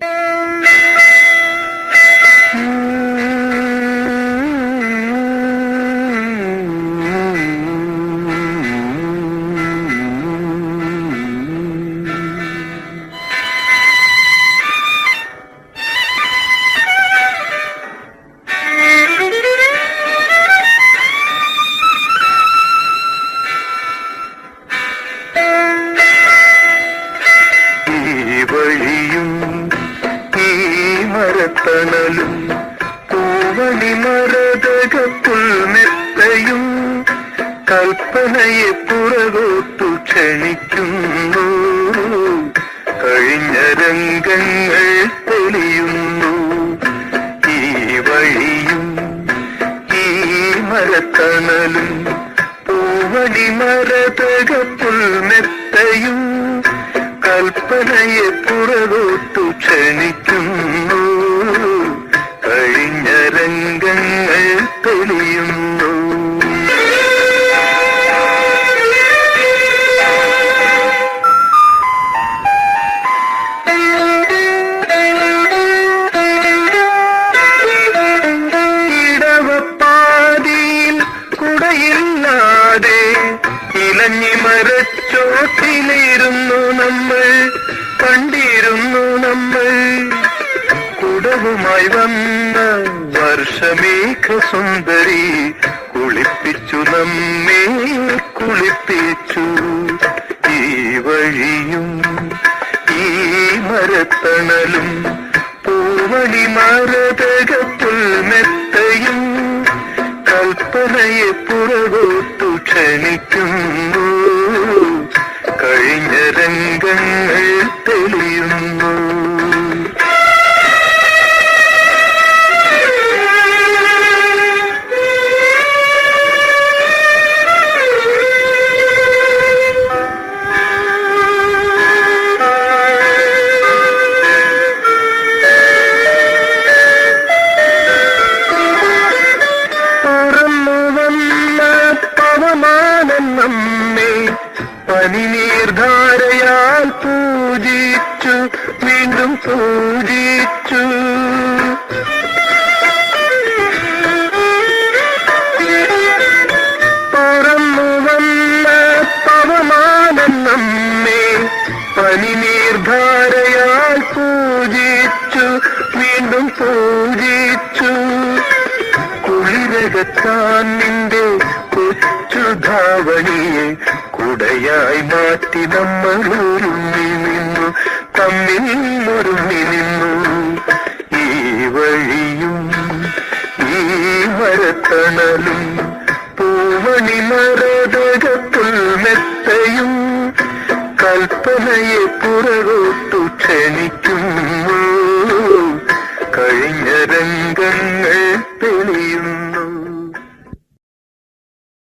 ഈ മരത്തണലും പൂവണി മരതക പുൽമെത്തയും കൽപ്പനയെ പുറകോട്ടു ക്ഷണിക്കുന്നു. കഴിഞ്ഞ രംഗങ്ങൾ തെളിയുന്നു. ഈ വഴിയും ഈ മരത്തണലും പൂവണി മരതക പുൽമെത്തയും കൽപ്പനയെ പുറകോട്ടു ക്ഷണിക്കുന്നു. ഇലഞ്ഞി മരച്ചോട്ടിലിരുന്നു നമ്മൾ കണ്ടിരുന്നു നമ്മൾ. കുടവുമായി വന്ന വർഷമേഘ സുന്ദരി കുളിപ്പിച്ചു നമ്മെ കുളിപ്പിച്ചു. ഈ വഴിയും ഈ മരത്തണലും പൂവണി മരതക മെത്തയും കൽപ്പനയെ പുറകോട്ടു പനിനീർധാരയാൽ പൂജിച്ചു വീണ്ടും പൂജിച്ചു. പറന്നു വന്ന പവമാനം നമ്മെ പനിനീർധാരയാൽ പൂജിച്ചു വീണ്ടും പൂജിച്ചു. കുളിരകത്താൻ നിന്റെ കൊച്ചു ധാവണിയെ കുടയായി മാറ്റി നമ്മൾ ഒരുങ്ങി നിന്നു. തമ്മിൽ ഒരുങ്ങി നിന്നു ഈ വഴിയും ഈ മരത്തണലും പൂവണി മരതകത്തുൽ മെത്തയും കൽപ്പനയെ പുറകോട്ടു ക്ഷണിക്കുന്നു